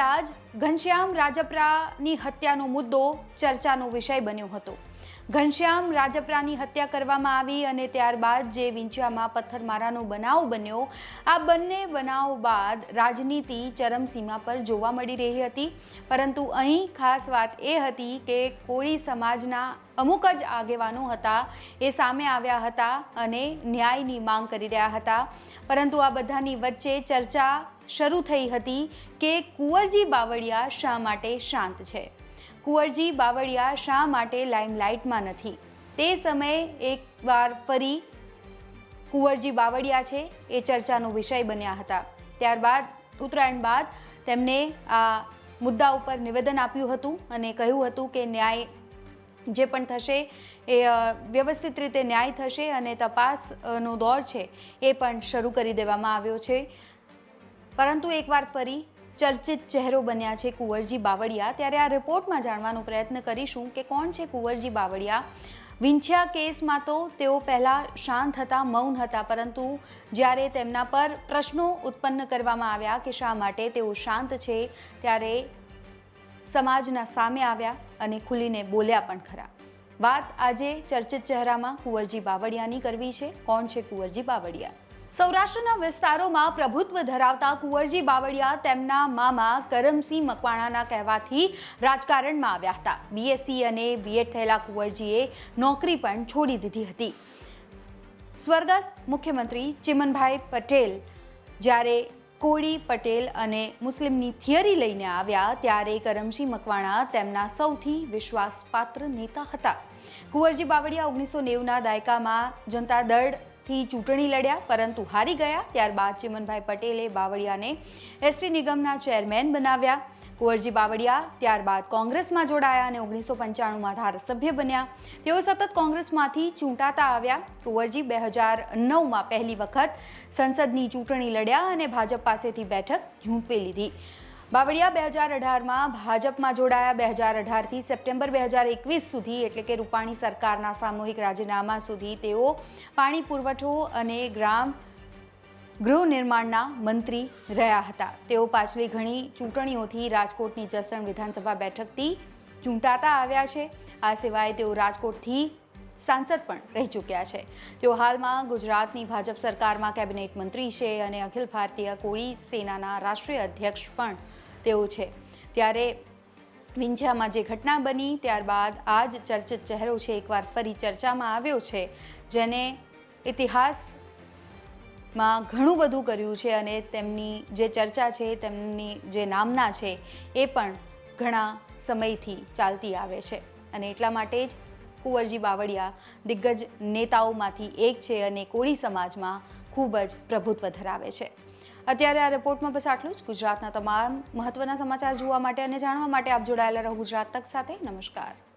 પહેલાં જ ઘનશ્યામ રાજપરાની હત્યાનો મુદ્દો ચર્ચાનો વિષય બન્યો હતો. ઘનશ્યામ રાજપરાની હત્યા કરવામાં આવી અને ત્યારબાદ જે વિંછિયામાં પથ્થરમારાનો બનાવ બન્યો, આ બંને બનાવ બાદ રાજનીતિ ચરમસીમા પર જોવા મળી રહી હતી. પરંતુ અહીં ખાસ વાત એ હતી કે કોળી સમાજના અમુક જ આગેવાનો હતા એ સામે આવ્યા હતા અને ન્યાયની માંગ કરી રહ્યા હતા. પરંતુ આ બધાની વચ્ચે ચર્ચા શરૂ થઈ હતી કે કુંવરજી બાવળિયા શા માટે શાંત છે? કુંવરજી બાવળિયા શા માટે લાઇમલાઇટમાં નથી? તે સમયે એકવાર ફરી કુંવરજી બાવળિયા છે એ ચર્ચાનો વિષય બન્યા હતા. ત્યારબાદ, ઉત્તરાયણ બાદ તેમને આ મુદ્દા ઉપર નિવેદન આપ્યું હતું અને કહ્યું હતું કે ન્યાય જે પણ થશે એ વ્યવસ્થિત રીતે ન્યાય થશે અને તપાસનો દોર છે એ પણ શરૂ કરી દેવામાં આવ્યો છે. પરંતુ એકવાર ફરી ચર્ચિત ચહેરો બન્યા છે કુંવરજી બાવળિયા. ત્યારે આ રિપોર્ટમાં જાણવાનો પ્રયત્ન કરીશું કે કોણ છે કુંવરજી બાવળિયા? વિંછિયા કેસમાં તો તેઓ પહેલાં શાંત હતા, મૌન હતા, પરંતુ જ્યારે તેમના પર પ્રશ્નો ઉત્પન્ન કરવામાં આવ્યા કે શા માટે તેઓ શાંત છે, ત્યારે સમાજના સામે આવ્યા અને ખુલીને બોલ્યા પણ ખરા. વાત આજે ચર્ચિત ચહેરામાં કુંવરજી બાવળિયાની કરવી છે. કોણ છે કુંવરજી બાવળિયા? સૌરાષ્ટ્રના વિસ્તારોમાં પ્રભુત્વ ધરાવતા કુંવરજી બાવળિયા તેમના મામા કરમસિંહ મકવાણાના કહેવાથી રાજકારણમાં આવ્યા હતા. બીએસસી અને બીએડ થયેલા કુંવરજીએ નોકરી પણ છોડી દીધી હતી. સ્વર્ગસ્થ મુખ્યમંત્રી ચિમનભાઈ પટેલ જ્યારે કોળી પટેલ અને મુસ્લિમની થિયરી લઈને આવ્યા ત્યારે કરમસિંહ મકવાણા તેમના સૌથી વિશ્વાસપાત્ર નેતા હતા. કુંવરજી બાવળિયા ઓગણીસો નેવુંના દાયકામાં જનતા દળથી ચૂંટણી લડ્યા, પરંતુ હારી ગયા. ત્યારબાદ ચિમનભાઈ પટેલે બાવળિયાને એસટી નિગમના ચેરમેન બનાવ્યા. કુંવરજી બાવળિયા ત્યારબાદ કોંગ્રેસમાં જોડાયા અને ઓગણીસો પંચાણુંમાં ધારાસભ્ય બન્યા. તેઓ સતત કોંગ્રેસમાંથી ચૂંટાતા આવ્યા. કુંવરજી બે હજાર નવમાં પહેલી વખત સંસદની ચૂંટણી લડ્યા અને ભાજપ પાસેથી બેઠક ઝૂંપી લીધી. બાવળિયા બે હજાર અઢારમાં ભાજપમાં જોડાયા બે હજાર અઢારથી સપ્ટેમ્બર બે હજાર એકવીસ સુધી, એટલે કે રૂપાણી સરકારના સામૂહિક રાજીનામા સુધી તેઓ પાણી પુરવઠો અને ગ્રામ ગૃહ નિર્માણના મંત્રી રહ્યા હતા. તેઓ પાછલી ઘણી ચૂંટણીઓથી રાજકોટની જસદણ વિધાનસભા બેઠકથી ચૂંટાતા આવ્યા છે. આ સિવાય તેઓ રાજકોટથી સાંસદ પણ રહી ચૂક્યા છે. તેઓ હાલમાં ગુજરાતની ભાજપ સરકારમાં કેબિનેટ મંત્રી છે અને અખિલ ભારતીય કોળી સેનાના રાષ્ટ્રીય અધ્યક્ષ પણ તેઓ છે. ત્યારે વિંછિયામાં જે ઘટના બની, ત્યારબાદ આ જ ચર્ચિત ચહેરો છે, એકવાર ફરી ચર્ચામાં આવ્યો છે, જેને ઇતિહાસમાં ઘણું બધું કર્યું છે અને તેમની જે ચર્ચા છે, તેમની જે નામના છે, એ પણ ઘણા સમયથી ચાલતી આવે છે. અને એટલા માટે જ કુંવરજી બાવળિયા દિગ્ગજ નેતાઓમાંથી એક છે અને કોળી સમાજમાં ખૂબ જ પ્રભુત્વ ધરાવે છે. અત્યારે આ રિપોર્ટમાં બસ આટલું જ. ગુજરાતના તમામ મહત્વના સમાચાર જોવા માટે અને જાણવા માટે આપ જોડાયેલા રહો ગુજરાત તક સાથે. નમસ્કાર.